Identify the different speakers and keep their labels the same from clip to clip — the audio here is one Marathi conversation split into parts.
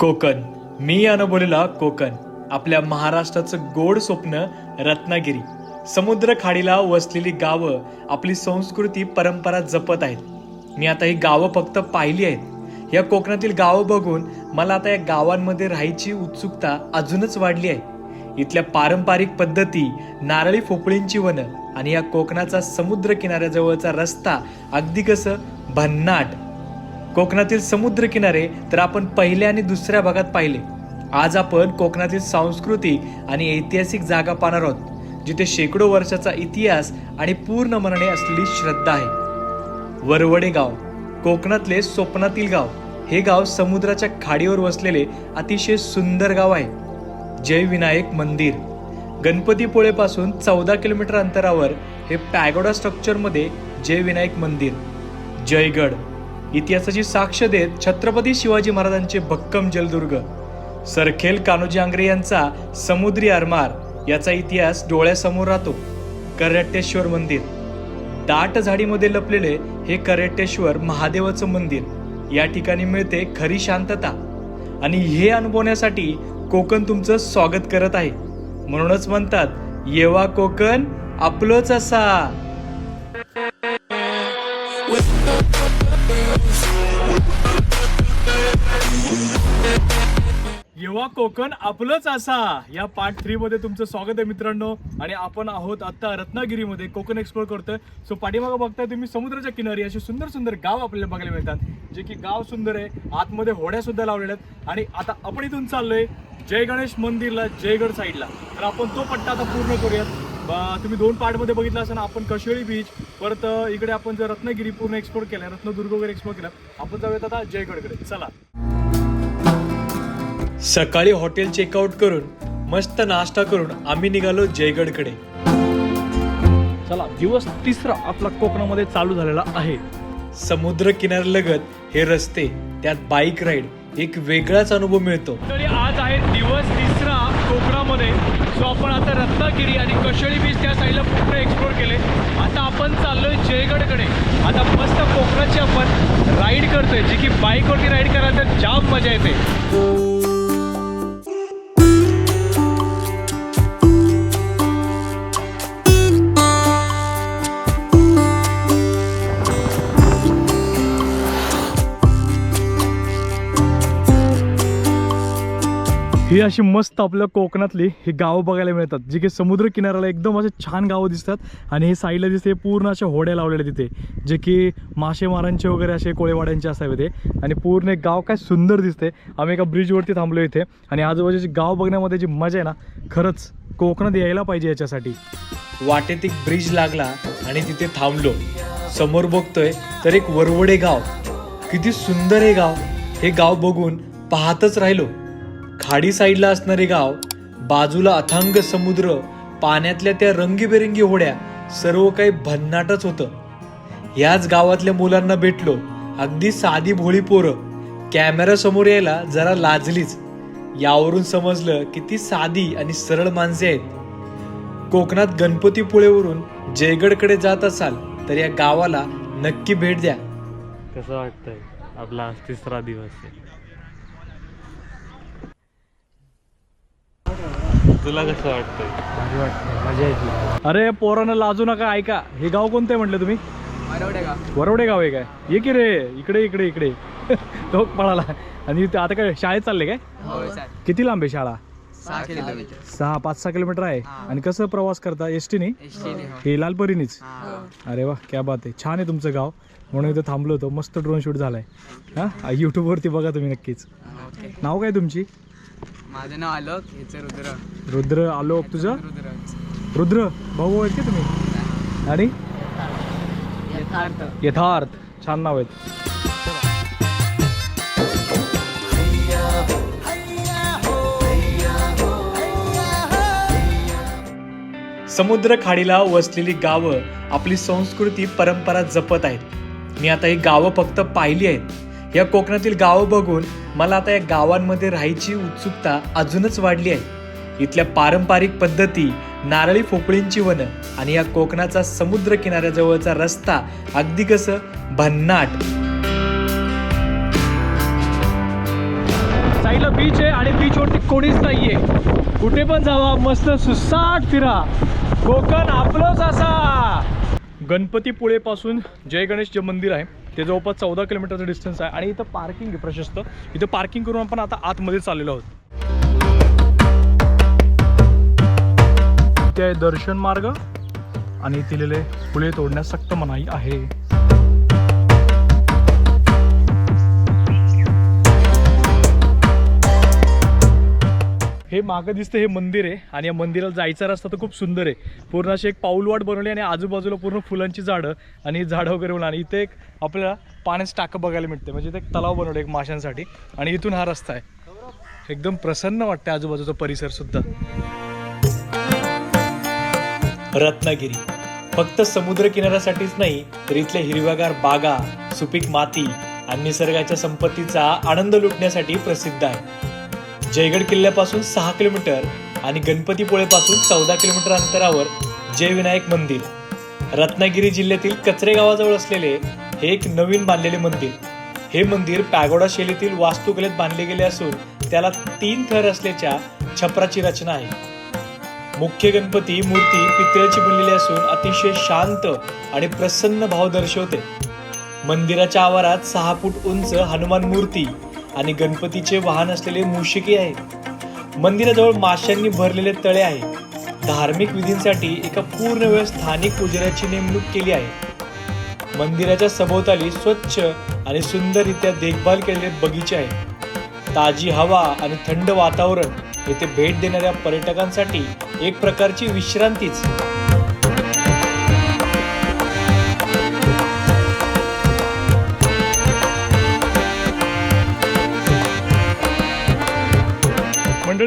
Speaker 1: कोकण. मी अनुभवलेला कोकण. आपल्या महाराष्ट्राचं गोड स्वप्न रत्नागिरी. समुद्र खाडीला वसलेली गावं आपली संस्कृती परंपरा जपत आहेत. मी आता ही गावं फक्त पाहिली आहेत. या कोकणातील गावं बघून मला आता या गावांमध्ये राहायची उत्सुकता अजूनच वाढली आहे. इथल्या पारंपरिक पद्धती नारळी फोपळींची वनं आणि या कोकणाचा समुद्र किनाऱ्याजवळचा रस्ता अगदी कसं भन्नाट कोकणातील समुद्र किनारे तर आपण पहिल्या आणि दुसऱ्या भागात पाहिले. आज आपण कोकणातील सांस्कृतिक आणि ऐतिहासिक जागा पाहणार आहोत जिथे शेकडो वर्षाचा इतिहास आणि पूर्ण मनाने असलेली श्रद्धा आहे. वरवडे गाव कोकणातले स्वप्नातील गाव हे गाव समुद्राच्या खाडीवर वसलेले अतिशय सुंदर गाव आहे. जयविनायक मंदिर गणपतीपुळेपासून चौदा किलोमीटर अंतरावर हे पॅगोडा स्ट्रक्चरमध्ये जयविनायक मंदिर जयगड इतिहासाची साक्ष देत छत्रपती शिवाजी महाराजांचे भक्कम जलदुर्ग. सरखेल कान्होजी आंग्रे यांचा समुद्री आरमार याचा इतिहास डोळ्यासमोर राहतो. करट्टेश्वर मंदिर. दाट झाडीमध्ये लपलेले हे करट्टेश्वर महादेवाचं मंदिर. या ठिकाणी मिळते खरी शांतता. आणि हे अनुभवण्यासाठी कोकण तुमचं स्वागत करत आहे. म्हणूनच म्हणतात येवा कोकण आपलंच असा. येवा कोकण आपलंच असा. या पार्ट थ्री मध्ये तुमचं स्वागत आहे मित्रांनो. आणि आपण आहोत आता रत्नागिरीमध्ये. कोकण एक्सप्लोर करतोय. सो पाठीमागं बघताय तुम्ही समुद्राच्या किनारी असे सुंदर सुंदर गाव आपल्याला बघायला मिळतात. जे की गाव सुंदर आहे. आतमध्ये होड्या सुद्धा लावलेल्या आहेत. आणि आता आपण इथून चाललोय जय गणेश मंदिरला जयगड साईडला तर आपण तो पट्टा आता पूर्ण करूयात. तुम्ही दोन पार्टमध्ये बघितलं असताना आपण कशेळी बीच परत इकडे आपण जर रत्नागिरी पूर्ण एक्सप्लोर केलं रत्नदुर्ग वगैरे एक्सप्लोर केलं आपण जाऊयात आता जयगडकडे. चला. सकाळी हॉटेल चेकआउट करून मस्त नाश्ता करून आम्ही निघालो जयगडकडे. चला दिवस तिसरा आपला कोकणामध्ये चालू झालेला आहे. समुद्र किनाऱ्यालगत हे रस्ते त्यात बाईक राईड एक वेगळाच अनुभव मिळतो. तरी आज आहे दिवस तिसरा कोकणामध्ये. सो आपण आता रत्नागिरी आणि कशेळी बीच त्या साईडला पूर्ण एक्सप्लोर केले. आता आपण चाललोय जयगडकडे. आता मस्त कोकणाची आपण राईड करतोय. जी की बाईकवरती राईड करायला तर जाम मजा येते. ही अशी मस्त आपल्या कोकणातली ही गावं बघायला मिळतात जी की समुद्र किनाऱ्याला एकदम असे छान गावं दिसतात आणि हे साईडला दिसते पूर्ण अशा होड्या लावलेल्या तिथे जे की मासेमारांचे वगैरे असे कोळेवाड्यांचे असावे ते आणि पूर्ण एक गाव काय सुंदर दिसते. आम्ही एका ब्रिजवरती थांबलो इथे आणि आजूबाजूची गाव बघण्यामध्ये जी मजा आहे ना खरंच कोकणात यायला पाहिजे याच्यासाठी. वाटेत एक ब्रिज लागला आणि तिथे थांबलो. समोर बघतोय तर एक वरवडे गाव. किती सुंदर हे गाव. हे गाव बघून पाहतच राहिलो. खाडी साईडला असणारे गाव बाजूला अथांग समुद्र पाण्यातल्या त्या रंगीबेरंगी होड्या सर्व काही भन्नाटच होतं. याच गावातल्या मुलांना भेटलो अगदी साधी भोळी पोरं. कॅमेरा समोर यायला जरा लाजलीच. यावरून समजलं किती साधी आणि सरळ माणसे आहेत. कोकणात गणपतीपुळेवरून जयगडकडे जात असाल तर या गावाला नक्की भेट द्या.
Speaker 2: कसं वाटतंय? आपला आज तिसरा दिवस आहे. तुला कसं वाटतंय?
Speaker 3: भारी वाटतं मजा येते.
Speaker 1: अरे पोरानं लाजू नका ऐका. हे गाव कोणतं आहे म्हटलं तुम्ही? वरवडे गाव आहे काय? ये की रे इकडे इकडे इकडे. तो पळाला. आणि ते आता काय शाळेत चालले काय? किती लांब आहे शाळा?
Speaker 3: सहा किलोमीटर.
Speaker 1: सहा पाच सहा किलोमीटर आहे. आणि कसं प्रवास करता? एस टीने हे. लालपरीनीच. अरे वा क्या बात आहे. छान आहे तुमचं गाव. म्हणून इथं थांबलो होतो. मस्त ड्रोन शूट झालाय. हा? यूट्यूबवरती बघा तुम्ही नक्कीच.
Speaker 3: ओके.
Speaker 1: नाव काय तुमची?
Speaker 3: माझं नाव आलोक रुद्र.
Speaker 1: रुद्र आलोक तुझं?
Speaker 3: रुद्र.
Speaker 1: रुद्र भाऊ आहेत का तुम्ही? आणि?
Speaker 3: यथार्थ.
Speaker 1: यथार्थ. छान नाव आहेत. समुद्र खाडीला वसलेली गावं आपली संस्कृती परंपरा जपत आहेत. मी आता ही गावं फक्त पाहिली आहेत. या कोकणातील गावं बघून मला आता या गावांमध्ये राहायची उत्सुकता अजूनच वाढली आहे. इथल्या पारंपरिक पद्धती नारळी फोपळींची वनं आणि या कोकणाचा समुद्र किनाऱ्याजवळचा रस्ता अगदी कसं भन्नाट. साईडला बीच आहे आणि बीचवरती कोणीच नाहीये. कुठे पण जावा मस्त सुसाट फिरा. कोकण आपलंच असा. गणपतीपुळेपासून जय गणेश जे मंदिर आहे. ते जवळपास चौदा किलोमीटरचं डिस्टन्स आहे. आणि इथं पार्किंग आहे प्रशस्त. इथं पार्किंग करून आपण आता आतमध्ये चाललेलो आहोत. इथे आहे दर्शन मार्ग. आणि दिलेले फुले तोडण्यास सक्त मनाई आहे. हे मागं दिसतं हे मंदिर आहे. आणि या मंदिराला जायचा रस्ता तर खूप सुंदर आहे. पूर्ण अशी एक पाऊलवाट बनवली आणि आजूबाजूला पूर्ण फुलांची झाडं आणि झाडं वगैरे बनवली आणि इथे एक आपल्याला पाण्याचं टाकं बघायला मिळते. म्हणजे इथे एक तलाव बनवलं एक माशांसाठी. आणि इथून हा रस्ता आहे. एकदम प्रसन्न वाटतं आजूबाजूचा परिसर सुद्धा. रत्नागिरी. फक्त समुद्र किनाऱ्यासाठीच नाही तर इथल्या हिरव्यागार बागा सुपीक माती आणि निसर्गाच्या संपत्तीचा आनंद लुटण्यासाठी प्रसिद्ध आहे. जयगड किल्ल्यापासून सहा किलोमीटर आणि गणपतीपुळेपासून चौदा किलोमीटर अंतरावर जयविनायक मंदिर. रत्नागिरी जिल्ह्यातील कचरे गावाजवळ असलेले हे एक नवीन बांधलेले मंदिर. हे मंदिर पॅगोडा शैलीतील वास्तुकलेत बांधले गेले असून त्याला तीन थर असल्याच्या छपराची रचना आहे. मुख्य गणपती मूर्ती पितळेची बनलेली असून अतिशय शांत आणि प्रसन्न भाव दर्शवते. मंदिराच्या आवारात सहा फूट उंच हनुमान मूर्ती आणि गणपतीचे वाहन असलेले मूषिके आहेत. मंदिराजवळ माशांनी भरलेले तळे आहे धार्मिक विधींसाठी एका पूर्ण वेळ स्थानिक पुजाऱ्याची नेमणूक केली आहे. मंदिराच्या सभोवताली स्वच्छ आणि सुंदररित्या देखभाल केलेले बगीचे आहेत. ताजी हवा आणि थंड वातावरण येथे भेट देणाऱ्या पर्यटकांसाठी एक प्रकारची विश्रांतीच.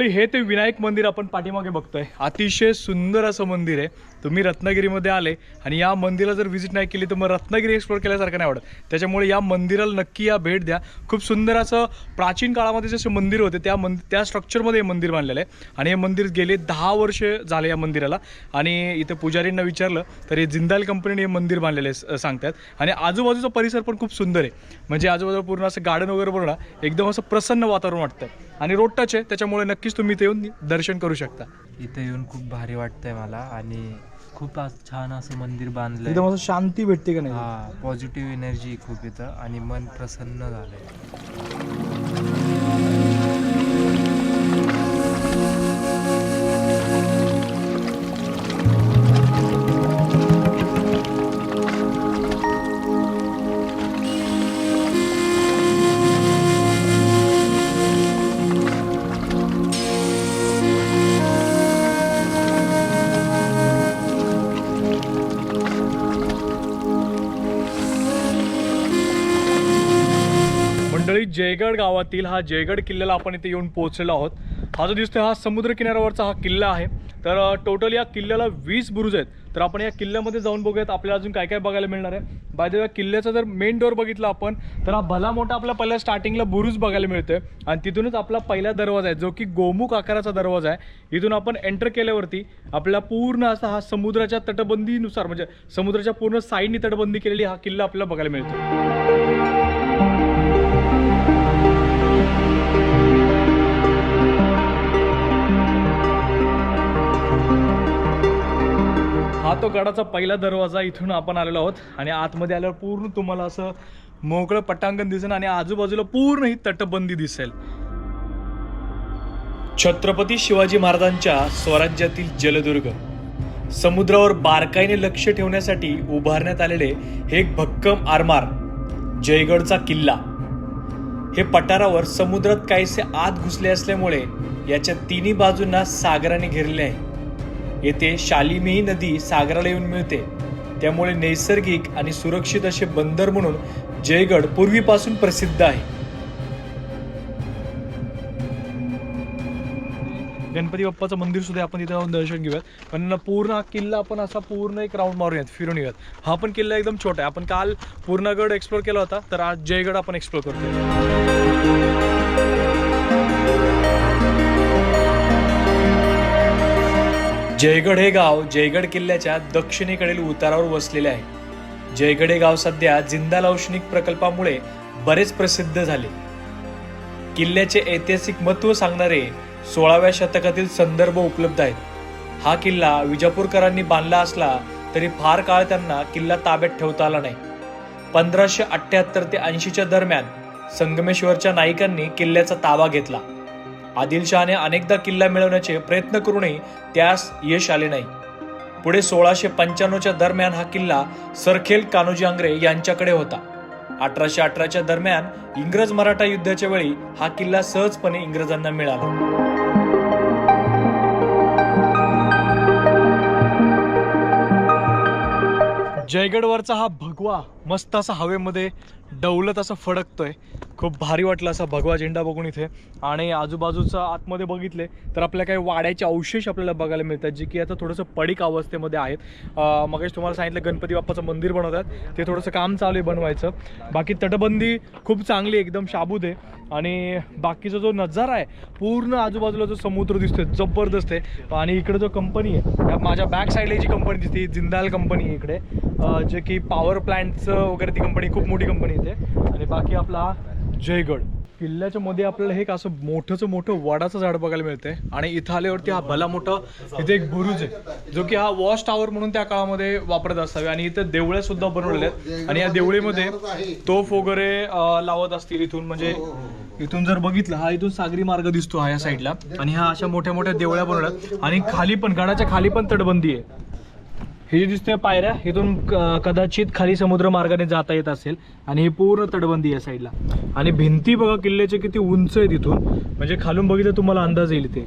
Speaker 1: हे ते विनायक मंदिर आपण पाठीमागे बघतोय. अतिशय सुंदर असं मंदिर आहे. तुम्ही रत्नागिरीमध्ये आले आणि या मंदिराला जर व्हिजिट नाही केली तर मग रत्नागिरी एक्सप्लोर केल्यासारखं नाही आवडत. त्याच्यामुळे या मंदिराला नक्की या भेट द्या. खूप सुंदर असं प्राचीन काळामध्ये जसे मंदिर होते त्या मंद त्या स्ट्रक्चरमध्ये हे मंदिर बांधलेलं आहे. आणि हे मंदिर गेले दहा वर्ष झाले या मंदिराला. आणि इथे पुजारींना विचारलं तर हे जिंदाल कंपनीने हे मंदिर बांधलेले आहे, सांगतात. आणि आजूबाजूचा परिसर पण खूप सुंदर आहे. म्हणजे आजूबाजूला पूर्ण असं गार्डन वगैरे पूर्ण एकदम असं प्रसन्न वातावरण वाटतं आणि रोड टच आहे. त्याच्यामुळे नक्कीच तुम्ही इथे येऊन दर्शन करू शकता.
Speaker 4: इथे येऊन खूप भारी वाटतंय मला आणि खूप आज छान असं मंदिर बांधलंय.
Speaker 1: एकदम असं शांती भेटते का नाही?
Speaker 4: हा पॉझिटिव्ह एनर्जी खूप इथं आणि मन प्रसन्न झालंय.
Speaker 1: जयगड गावातील हा जयगड किल्ल्याला आपण इथे येऊन पोहोचलेलो आहोत. हा जो दिसतोय हा समुद्र किनाऱ्यावरचा हा किल्ला आहे. तर टोटल या किल्ल्याला वीस बुरुज आहेत. तर आपण या किल्ल्यामध्ये जाऊन बघूयात आपल्याला अजून काय काय बघायला मिळणार आहे. बाय द किल्ल्याचा जर मेन डोअर बघितला आपण तर हा भला मोठा आपला पहिल्या स्टार्टिंगला बुरुज बघायला मिळतोय. आणि तिथूनच आपला पहिला दरवाजा आहे जो की गोमुख आकाराचा दरवाजा आहे. इथून आपण एंटर केल्यावरती आपला पूर्ण असा हा समुद्राच्या तटबंदीनुसार म्हणजे समुद्राच्या पूर्ण साईडनी तटबंदी केलेली हा किल्ला आपल्याला बघायला मिळतो हा तो गडाचा पहिला दरवाजा इथून आपण आलेलो आहोत आणि आतमध्ये आल्यावर पूर्ण तुम्हाला असं मोकळं पटांगण दिसेल आणि आजूबाजूला पूर्ण ही तटबंदी दिसेल. छत्रपती शिवाजी महाराजांच्या स्वराज्यातील जलदुर्ग. समुद्रावर बारकाईने लक्ष ठेवण्यासाठी उभारण्यात आलेले हे एक भक्कम आरमार जयगडचा किल्ला. हे पठारावर समुद्रात काहीसे आत घुसले असल्यामुळे याच्या तिन्ही बाजूंना सागराने घेरले आहे. येथे शालिमेही नदी सागराला येऊन मिळते. त्यामुळे नैसर्गिक आणि सुरक्षित असे बंदर म्हणून जयगड पूर्वीपासून प्रसिद्ध आहे. गणपती बाप्पाचं मंदिर सुद्धा आपण तिथे जाऊन दर्शन घेऊयात. पण पूर्ण हा किल्ला आपण असा पूर्ण एक राऊंड मारूयात फिरून येऊयात. हा पण किल्ला एकदम छोटा आहे. आपण काल पूर्णगड एक्सप्लोर केला होता तर आज जयगड आपण एक्सप्लोर करतो जयगड हे गाव जयगड किल्ल्याच्या दक्षिणेकडील उतारावर वसलेले आहे. जयगड हे गाव सध्या जिंदाल औष्णिक प्रकल्पामुळे बरेच प्रसिद्ध झाले. किल्ल्याचे ऐतिहासिक महत्त्व सांगणारे सोळाव्या शतकातील संदर्भ उपलब्ध आहेत. हा किल्ला विजापूरकरांनी बांधला असला तरी फार काळ त्यांना किल्ला ताब्यात ठेवता आला नाही. पंधराशे अठ्ठ्याहत्तर ते ऐंशीच्या दरम्यान संगमेश्वरच्या नाईकांनी किल्ल्याचा ताबा घेतला. आदिलशहाने अनेकदा किल्ला मिळवण्याचे प्रयत्न करूनही त्यास यश आले नाही. पुढे सोळाशे पंच्याण्णवच्या दरम्यान हा किल्ला सरखेल कान्होजी आंग्रे यांच्याकडे होता. अठराशे अठराच्या दरम्यान इंग्रज मराठा युद्धाच्या वेळी हा किल्ला सहजपणे इंग्रजांना मिळाला. जयगडवरचा हा भगवा मस्त असा हवेमध्ये डौलत असं फडकतोय. खूप भारी वाटलं असा भगवा झेंडा बघून इथे. आणि आजूबाजूचा आतमध्ये बघितले तर आपल्या काही वाड्याचे अवशेष आपल्याला बघायला मिळतात जे की आता थोडंसं पडीक अवस्थेमध्ये आहेत. मगेश तुम्हाला सांगितलं गणपती बाप्पाचं मंदिर बनवतात. ते थोडंसं काम चालू आहे बनवायचं. बाकी तटबंदी खूप चांगली आहे, एकदम शाबूद आहे. आणि बाकीचा जो नजारा आहे पूर्ण आजूबाजूला जो समुद्र दिसतोय जबरदस्त आहे. आणि इकडे जो कंपनी आहे माझ्या बॅक साईडला जी कंपनी दिसते जिंदाल कंपनी आहे इकडे. जे की पॉवर प्लॅन्टचं वगैरे ती कंपनी खूप मोठी कंपनी इथे. आणि बाकी आपला जयगड. किल्ल्याच्या मध्ये आपल्याला हे एक असं मोठंच मोठं वडाचं झाड बघायला मिळतंय. आणि इथं आल्यावरती हा भला मोठा इथे एक बुरुज आहे जो की हा वॉच टावर म्हणून त्या काळामध्ये वापरत असावे. आणि इथं देवळे सुद्धा बनवलेले आहेत. आणि या देवळीमध्ये तोफ वगैरे लावत असतील इथून. म्हणजे इथून जर बघितलं हा इथून सागरी मार्ग दिसतो हा या साईडला. आणि ह्या अशा मोठ्या मोठ्या देवळ्या बनवल्यात. आणि खाली पण गडाच्या खाली पण तटबंदी आहे. हे जे दिसतंय पायऱ्या इथून कदाचित खाली समुद्र मार्गाने जाता येत असेल आणि ही पूर्ण तटबंदी आहे साईडला. आणि भिंती बघा किल्ल्याचे किती उंच आहे तिथून. म्हणजे खालून बघितलं तुम्हाला अंदाज येईल ते.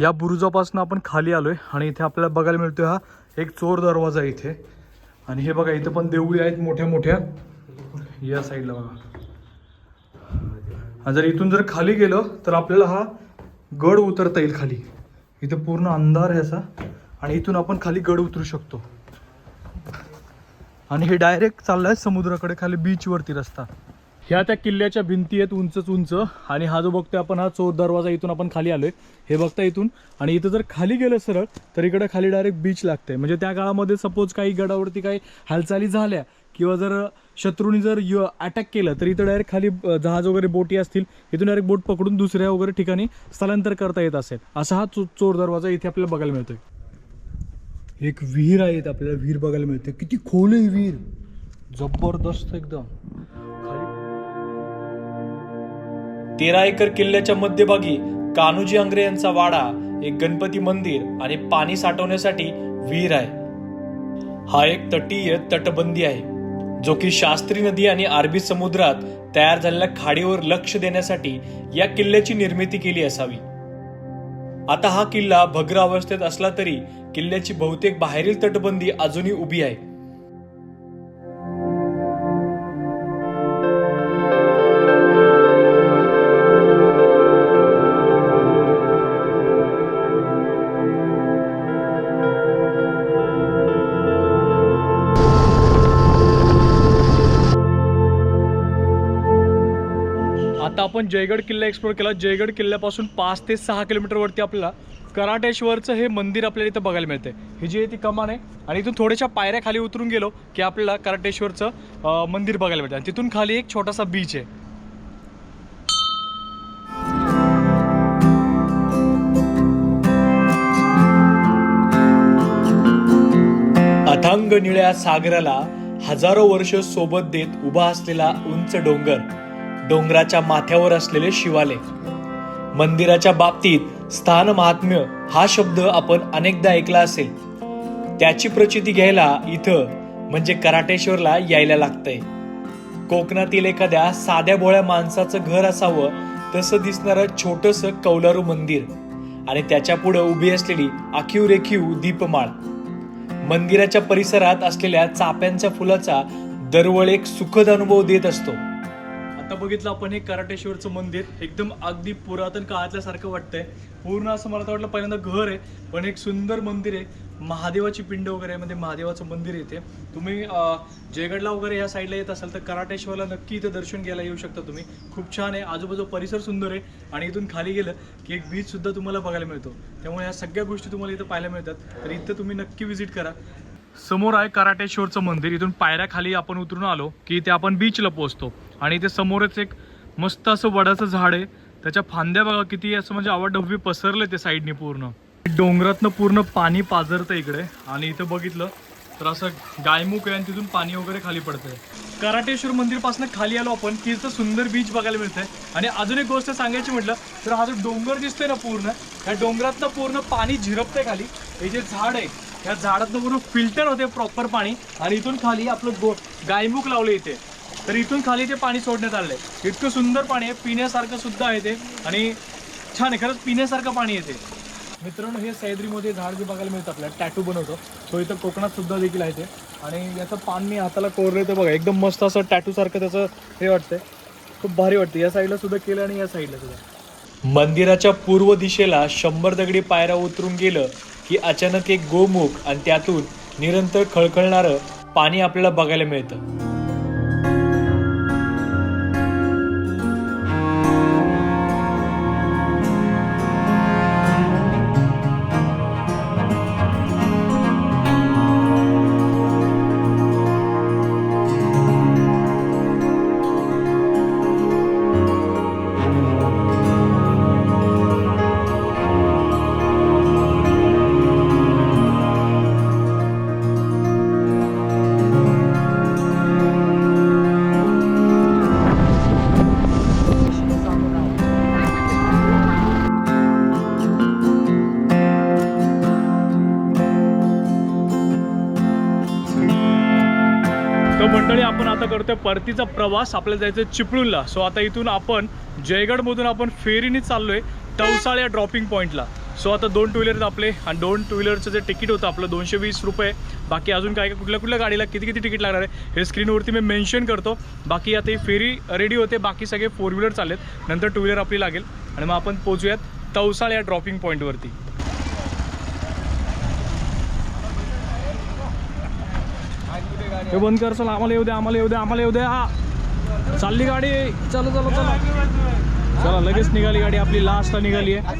Speaker 1: या बुरुजापासून आपण खाली आलोय आणि इथे आपल्याला बघायला मिळतोय हा एक चोर दरवाजा इथे. आणि हे बघा इथं पण देवळी आहेत मोठ्या मोठ्या. या साईडला बघा. जर इथून जर खाली गेलं तर आपल्याला हा गड उतरता येईल खाली. इथं पूर्ण अंधार आहे असा. आणि इथून आपण खाली गड उतरू शकतो. आणि हे डायरेक्ट चाललंय समुद्राकडे खाली बीचवरती रस्ता. ह्या त्या किल्ल्याच्या भिंती आहेत उंचच उंच. आणि हा जो बघतोय आपण हा चोर दरवाजा इथून आपण खाली आलोय. हे बघता इथून. आणि इथं जर खाली गेलं सरळ तर इकडे खाली डायरेक्ट बीच लागते म्हणजे त्या काळामध्ये सपोज काही गडावरती काही हालचाली झाल्या किंवा जर शत्रूनी जर य अटॅक केलं तर इथं डायरेक्ट खाली जहाज वगैरे बोटी असतील. इथून डायरेक्ट बोट पकडून दुसऱ्या वगैरे ठिकाणी स्थलांतर करता येत असेल. असा हा चो चोर दरवाजा इथे आपल्याला बघायला मिळतोय. एक विहीर आहे आपल्याला विहीर बघायला मिळते किती खोल आहे विहीर. जबरदस्त एकदम. तेरा एकर किल्ल्याच्या मध्यभागी कान्होजी आंग्रे यांचा वाडा एक गणपती मंदिर आणि पाणी साठवण्यासाठी विहीर आहे. हा एक तटीय तटबंदी आहे जो की शास्त्री नदी आणि अरबी समुद्रात तयार झालेल्या खाडीवर लक्ष देण्यासाठी या किल्ल्याची निर्मिती केली असावी. आता हा किल्ला भग्र अवस्थेत असला तरी किल्ल्याची बहुतेक बाहेरील तटबंदी अजूनही उभी आहे. आपण जयगड किल्ला एक्सप्लोर केला. जयगड किल्ल्यापासून पाच ते सहा किलोमीटरवरती आपल्याला कराटेश्वरचं हे मंदिर आपल्याला इथं बघायला मिळतंय. ही जी आहे ती कमान आहे. आणि इथून थोड्याशा पायऱ्या खाली उतरून गेलो की आपल्याला कराटेश्वरचं मंदिर बघायला मिळतं आणि तिथून खाली एक छोटासा बीच आहे. अथांग निळ्या सागराला हजारो वर्ष सोबत देत उभा असलेला उंच डोंगर. डोंगराच्या माथ्यावर असलेले शिवालय. मंदिराच्या बाबतीत स्थान महात्म्य हा शब्द आपण अनेकदा ऐकला असेल. त्याची प्रचिती घ्यायला इथं म्हणजे कराटेश्वरला यायला लागतंय. कोकणातील एखाद्या साध्या भोळ्या माणसाचं घर असावं तसं दिसणारं छोटस कौलारू मंदिर आणि त्याच्या पुढे उभी असलेली आखीव रेखीव दीपमाळ. मंदिराच्या परिसरात असलेल्या चाप्यांच्या फुलाचा दरवळ एक सुखद अनुभव देत असतो. आता बघितलं आपण हे कराटेश्वरचं मंदिर एकदम अगदी पुरातन काळातल्यासारखं वाटतंय. पूर्ण असं मला तर वाटलं पहिल्यांदा घर आहे पण एक सुंदर मंदिर आहे. महादेवाची पिंड वगैरे मध्ये म्हणजे महादेवाचं मंदिर येते तुम्ही जयगडला वगैरे या साईडला येत असाल तर कराटेश्वरला नक्की इथं दर्शन घ्यायला येऊ शकता तुम्ही. खूप छान आहे. आजूबाजू परिसर सुंदर आहे आणि इथून खाली गेलं की एक बीच सुद्धा तुम्हाला बघायला मिळतो. त्यामुळे या सगळ्या गोष्टी तुम्हाला इथं पाहायला मिळतात. तर इथं तुम्ही नक्की व्हिजिट करा. समोर आहे कराटेश्वरचं मंदिर. इथून पायऱ्याखाली आपण उतरून आलो की इथे आपण बीचला पोहोचतो. आणि इथे समोरच एक मस्त असं वडाचं झाड आहे. त्याच्या फांद्या बघा किती असं म्हणजे आवडढव्य पसरले ते साईडने पूर्ण. डोंगरातनं पूर्ण पाणी पाझरतं इकडे. आणि इथं बघितलं तर असं गायमुख आहे आणि तिथून पाणी वगैरे खाली पडतंय. कराटेश्वर मंदिरपासून खाली आलो आपण की इथं सुंदर बीच बघायला मिळतंय. आणि अजून एक गोष्ट सांगायची म्हटलं तर हा जो डोंगर दिसतोय ना पूर्ण या डोंगरातनं पूर्ण पाणी झिरपतंय खाली. हे जे झाड आहे या झाडातनं पूर्ण फिल्टर होते प्रॉपर पाणी. आणि इथून खाली आपलं गो गायमुख लावले इथे. तर इथून खाली ते पाणी सोडण्यात आलंय इतकं सुंदर पाणी आहे. पिण्यासारखं सुद्धा आहे ते. आणि छान आहे. खरंच पिण्यासारखं पाणी येते मित्रांनो हे सह्याद्रीमध्ये झाड जे बघायला मिळतं आपल्याला टॅटू बनवतो. तो इथं कोकणात सुद्धा देखील आहे ते. आणि याचं पान मी हाताला कोरलं तर बघा. एकदम मस्त असं टॅटू सारखं त्याचं हे वाटतंय. खूप भारी वाटतं या साईडला सुद्धा केलं आणि या साईडला सुद्धा. मंदिराच्या पूर्व दिशेला शंभर दगडी पायऱ्या उतरून गेलं. की अचानक एक गोमुख आणि त्यातून निरंतर खळखळणारं पाणी आपल्याला बघायला मिळतं. तर मंडळी आपण आता करतोय परतीचा प्रवास. आपल्याला जायचं चिपळूणला. सो आता इथून आपण जयगडमधून आपण फेरीने चाललोय टवसाळ या ड्रॉपिंग पॉईंटला सो आता दोन टू व्हीलर आपले. आणि दोन टू व्हीलरचं जे तिकीट होतं आपलं दोनशे वीस रुपये. बाकी अजून काय काय कुठल्या कुठल्या गाडीला किती किती तिकीट लागणार आहे हे स्क्रीनवरती मी मेन्शन करतो. बाकी आता ही फेरी रेडी होते बाकी सगळे फोर व्हीलर चालेत नंतर टू व्हीलर आपली लागेल. आणि मग आपण पोचूयात तवसाळ या ड्रॉपिंग पॉईंटवरती हे बंद कर चला आम्हाला येऊ द्या आम्हाला येऊ द्या आम्हाला येऊ द्या हा. चालली गाडी. चलो चलो चला. चला लगेच निघाली गाडी आपली लास्टला निघाली आहे.